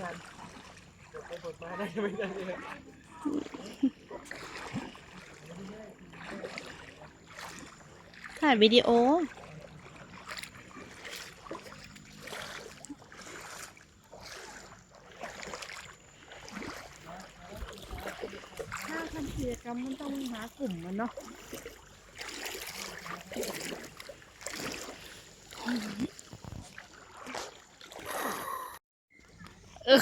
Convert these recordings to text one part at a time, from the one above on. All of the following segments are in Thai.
งานบดไปบดมาได้ไม่ได้เลยถ่ายวิดีโอ ถ้าทำกิจกรรมมันต้องหากลุ่มมันเนาะ เอา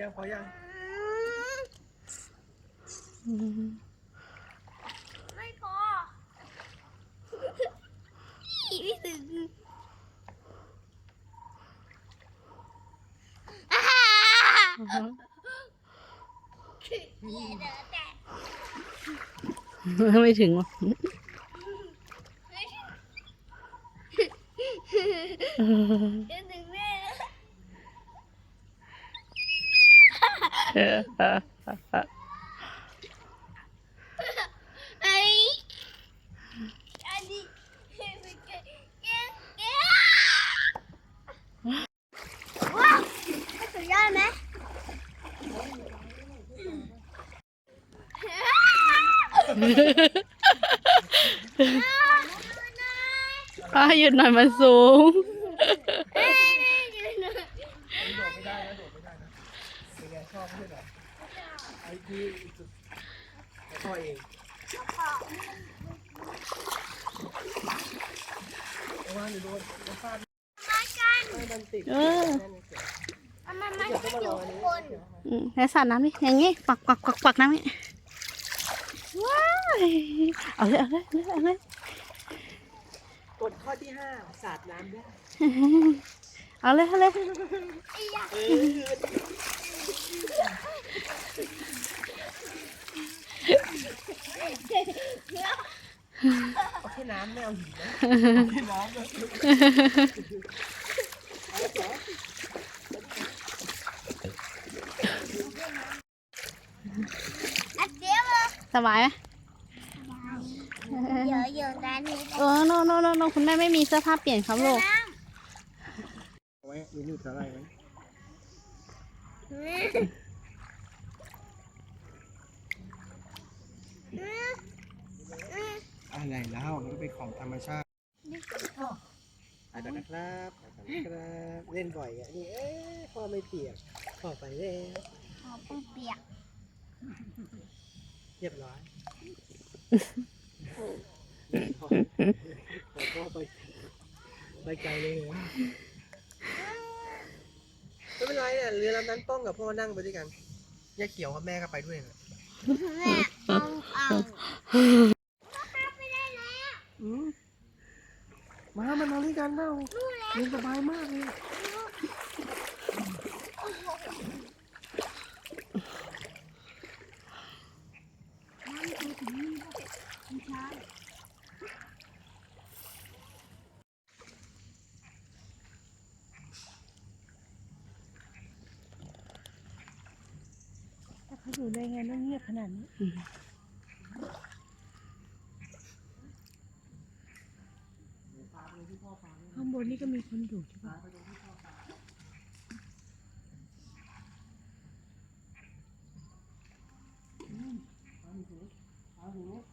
ยังพอยัง ไม่พอไม่ถึงอ่าเดี๋ยวแต่ ไม่ถึงวะเดี๋ยวถึงแม่แล้ว ไอ้อันนี้เป็นแกแกแกว้าวสุดยอดไหม ป้าหยุดหน่อยมันสูง เอ้ยโดดไม่ได้นะโดดไม่ได้นะเป็นไงชอบไม่ใช่เหรอไอ้ที่สุดพ่อเองเอาว่าหนูโดนมันฟาดมากันไม่มันติดเออเอามันมากันอยู่ข้างบนอืมแล้วสาดน้ำดิอย่างงี้ปักปักปักปักน้ำนี่ว้าย เอาเลยเอาเลยเอาเลยเอาเลยกฎข้อที่ห้าสาดน้ำได้เอาเลยเอาเลยไอ้ยาเออเอาแค่น้ำไม่เอาหินนะเอาแค่น้ำเลยสบายไหม เดี๋ยวอยู่ด้านนี้เออโนโนโนโนคุณแม่ไม่มีเสื้อผ้าเปลี่ยนครับลูก เอาไว้ดูนี่อะไรไหมอะไรแล้วมันก็เป็นของธรรมชาติอาจารย์นะครับอาจารย์นะครับเล่นบ่อยอะนี่เอ๊ะพ่อไม่เปียกพ่อไปแล้วขอปูเปียกเรียบร้อย พ่อพ่อไปไปไกลเลยนะไม่เป็นไรเนี่ยเรือลำนั้นป้องกับพ่อนั่งไปด้วยกันย่าเขียวกับแม่ก็ไปด้วยนะแม่เอาเอาอืมมามันมาด้วยกันเปล่าเรียนสบายมากเลย เขาอยู่ได้ไงต้องเงียบขนาดนี้ข้างบนนี่ก็มีคนอยู่ใช่ปะ嗯，好，好。